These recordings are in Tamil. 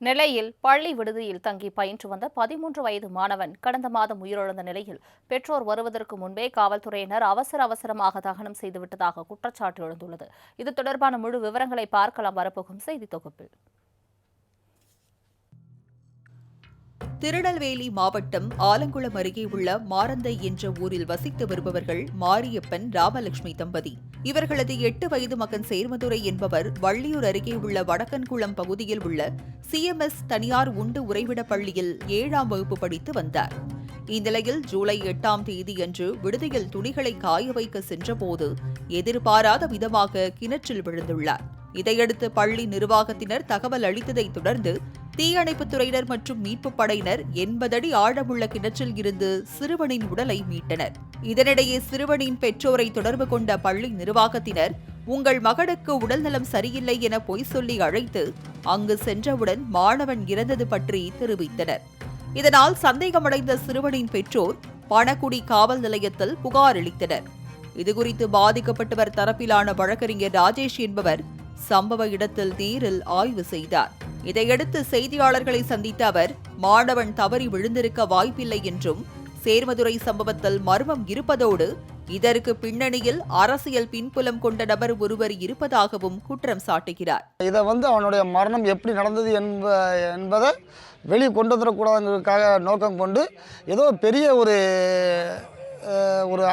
நெல்லையில் பள்ளி விடுதியில் தங்கி பயின்று வந்த பதிமூன்று வயது மாணவன் கடந்த மாதம் உயிரிழந்த நிலையில் பெற்றோர் வருவதற்கு முன்பே காவல்துறையினர் அவசர அவசரமாக தகனம் செய்துவிட்டதாக குற்றச்சாட்டு எழுந்துள்ளது. இது தொடர்பான முழு விவரங்களை பார்க்கலாம். வரப்போகும் செய்தி தொகுப்பில். திருநெல்வேலி மாவட்டம் ஆலங்குளம் அருகே உள்ள மாரந்தை என்ற ஊரில் வசித்து வருபவர்கள் மாரியப்பன் ராமலட்சுமி தம்பதி. இவர்களது எட்டு வயது மகன் சேர்மதுரை என்பவர் வள்ளியூர் அருகே உள்ள வடக்கன்குளம் பகுதியில் உள்ள சிஎம்எஸ் தனியார் உண்டு உறைவிட பள்ளியில் ஏழாம் வகுப்பு படித்து வந்தார். இந்நிலையில் ஜூலை எட்டாம் தேதியன்று விடுதியில் துணிகளை காய வைக்க சென்றபோது எதிர்பாராத விதமாக கிணற்றில் விழுந்துள்ளார். இதையடுத்து பள்ளி நிர்வாகத்தினர் தகவல் அளித்ததைத் தொடர்ந்து தீயணைப்புத் துறையினர் மற்றும் மீட்புப் படையினர் எண்பது அடி ஆழமுள்ள கிணற்றில் இருந்து சிறுவனின் உடலை மீட்டனர். இதனிடையே சிறுவனின் பெற்றோரை தொடர்பு கொண்ட பள்ளி நிர்வாகத்தினர் உங்கள் மகனுக்கு உடல்நலம் சரியில்லை என பொய் சொல்லி அழைத்து அங்கு சென்றவுடன் மாணவன் இறந்தது பற்றி தெரிவித்தனர். இதனால் சந்தேகமடைந்த சிறுவனின் பெற்றோர் பணக்குடி காவல் நிலையத்தில் புகார் அளித்தனர். இதுகுறித்து பாதிக்கப்பட்டவர் தரப்பிலான வழக்கறிஞர் ராஜேஷ் என்பவர் சம்பவ இடத்தில் நேரில் ஆய்வு செய்தார். இதையடுத்து செய்தியாளர்களை சந்தித்த அவர் மாணவன் தவறி விழுந்திருக்க வாய்ப்பில்லை என்றும் சேர்மதுரை சம்பவத்தில் மர்மம் இருப்பதோடு இதற்கு பின்னணியில் அரசியல் பின்புலம் கொண்ட நபர் ஒருவர் இருப்பதாகவும் குற்றம் சாட்டுகிறார். இதை வந்து அவனுடைய மரணம் எப்படி நடந்தது என்ப என்பதை வெளியே கொண்டு வந்துடக்கூடாதுங்கிறதுக்காக நோக்கம் கொண்டு ஏதோ பெரிய ஒரு ஒரு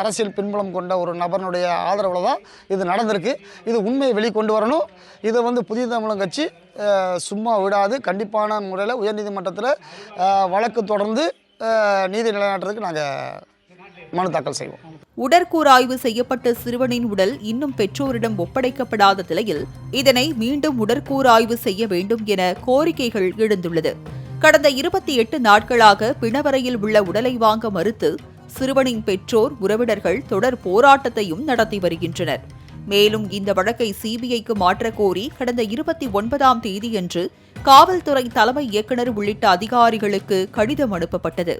அரசியல் பின்புலம் கொண்ட ஒரு நபனுடைய ஆதரவில் தான் இது நடந்திருக்கு. இது உண்மையை வெளிக்கொண்டு வரணும். இதை வந்து புதிய தமிழம் கட்சி சும்மா விடாது. கண்டிப்பான முறையில் உயர்நீதிமன்றத்தில் வழக்கு தொடர்ந்து நீதி நிலைநாட்டுறதுக்கு நாங்கள் மனு தாக்கல் செய்வோம். உடற்கூராய்வு செய்யப்பட்ட சிறுவனின் உடல் இன்னும் பெற்றோரிடம் ஒப்படைக்கப்படாத நிலையில் இதனை மீண்டும் உடற்கூராய்வு செய்ய வேண்டும் என கோரிக்கைகள் எழுந்துள்ளது. கடந்த இருபத்தி எட்டு நாட்களாக பிணவரையில் உள்ள உடலை வாங்க மறுத்து சிறுவனின் பெற்றோர் உறவினர்கள் தொடர் போராட்டத்தையும் நடத்தி வருகின்றனர். மேலும் இந்த வழக்கை சிபிஐக்கு மாற்றக் கோரி கடந்த இருபத்தி ஒன்பதாம் தேதியன்று காவல்துறை தலைமை இயக்குநர் உள்ளிட்ட அதிகாரிகளுக்கு கடிதம் அனுப்பப்பட்டது.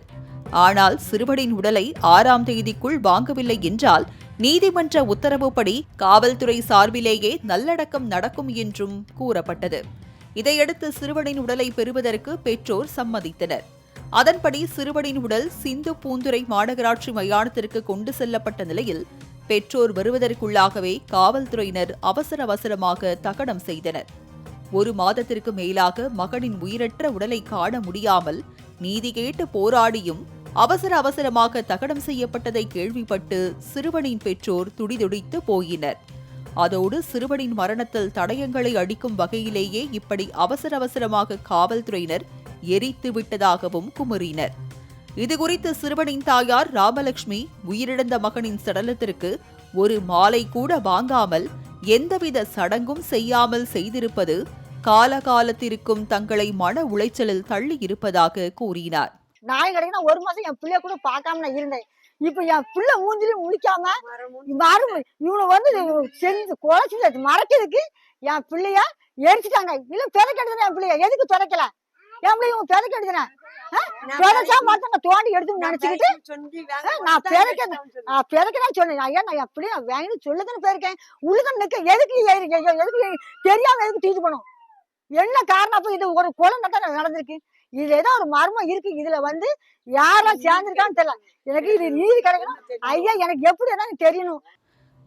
ஆனால் சிறுவனின் உடலை ஆறாம் தேதிக்குள் வாங்கவில்லை என்றால் நீதிமன்ற உத்தரவுப்படி காவல்துறை சார்பிலேயே நல்லடக்கம் நடக்கும் என்றும் கூறப்பட்டது. இதையடுத்து சிறுவனின் உடலை பெறுவதற்கு பெற்றோர் சம்மதித்தனர். அதன்படி சிறுவனின் உடல் சிந்து பூந்துரை மாநகராட்சி மயானத்திற்கு கொண்டு செல்லப்பட்ட நிலையில் பெற்றோர் வருவதற்குள்ளாகவே காவல்துறையினர் அவசர அவசரமாக தகனம் செய்தனர். ஒரு மாதத்திற்கு மேலாக மகனின் உயிரற்ற உடலை காண முடியாமல் நீதி கேட்டு போராடியும் அவசர அவசரமாக தகனம் செய்யப்பட்டதை கேள்விப்பட்டு சிறுவனின் பெற்றோர் துடிதுடித்து போயினர். அதோடு சிறுவனின் மரணத்தில் தடயங்களை அடிக்கும் வகையிலேயே இப்படி அவசர அவசரமாக காவல்துறையினர் எரித்து விட்டதாகவும் குமுறினர் இதுகுறித்து சிறுவனின் தாயார் ராமலட்சுமி உயிரிழந்த மகனின் சடலத்திற்கு ஒரு மாலை கூட வாங்காமல் எந்தவித சடங்கும் செய்யாமல் செய்திருப்பது காலகாலத்திற்கும் தங்களை மன உளைச்சலில் தள்ளி இருப்பதாக கூறினார். நாய் ஒரு மாசம் என் பிள்ளைய கூட பார்க்காம நான் இருந்தேன். இப்ப என் பிள்ளை மூஞ்சிலையும் முழிக்காம மறு இவனை வந்து செஞ்சு குறைச்சி மறைக்கிறதுக்கு என் பிள்ளைய எரிச்சிட்டாங்க. இல்ல பிறக்க என் பிள்ளைய. எதுக்கு துடைக்கல பிள்ளைய இவன் பிறக்க எடுத்துனா பிறச்சா மாட்டாங்க தோண்டி எடுத்து நினைச்சுக்கிட்டு ஆ, நான் பிறக்க நான் பிறக்கதான் சொன்னேன். ஐயா நான் என் பிள்ளைய வேணும் சொல்லதானே பிறக்கேன் உள்ளுக்க நிக்க எதுக்கு ஏறி- எ- எதுக்கு தெரியாம எதுக்கு தீட்டு பண்ணும் என்ன காரணம்? அப்ப இது ஒரு கொலை தான் நடந்திருக்கு. இது ஏதோ ஒரு மர்மம் இருக்கு. இதுல வந்து யாரெல்லாம் சேர்ந்திருக்கான்னு தெரியல. எனக்கு இது நீதி கிடைக்கணும். ஐயா எனக்கு எப்படி என்னன்னு தெரியணும்.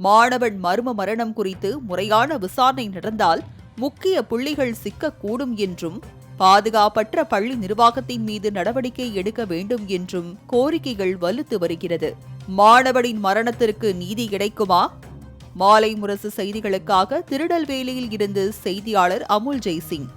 மாணவன் மர்ம மரணம் குறித்து முறையான விசாரணை நடந்தால் முக்கிய புள்ளிகள் சிக்கக்கூடும் என்றும் பாதுகாப்பற்ற பள்ளி நிர்வாகத்தின் மீது நடவடிக்கை எடுக்க வேண்டும் என்றும் கோரிக்கைகள் வலுத்து வருகிறது. மாணவனின் மரணத்திற்கு நீதி கிடைக்குமா? மாலை முரசு செய்திகளுக்காக திருநெல்வேலியில் இருந்து செய்தியாளர் அமுல் ஜெய்சிங்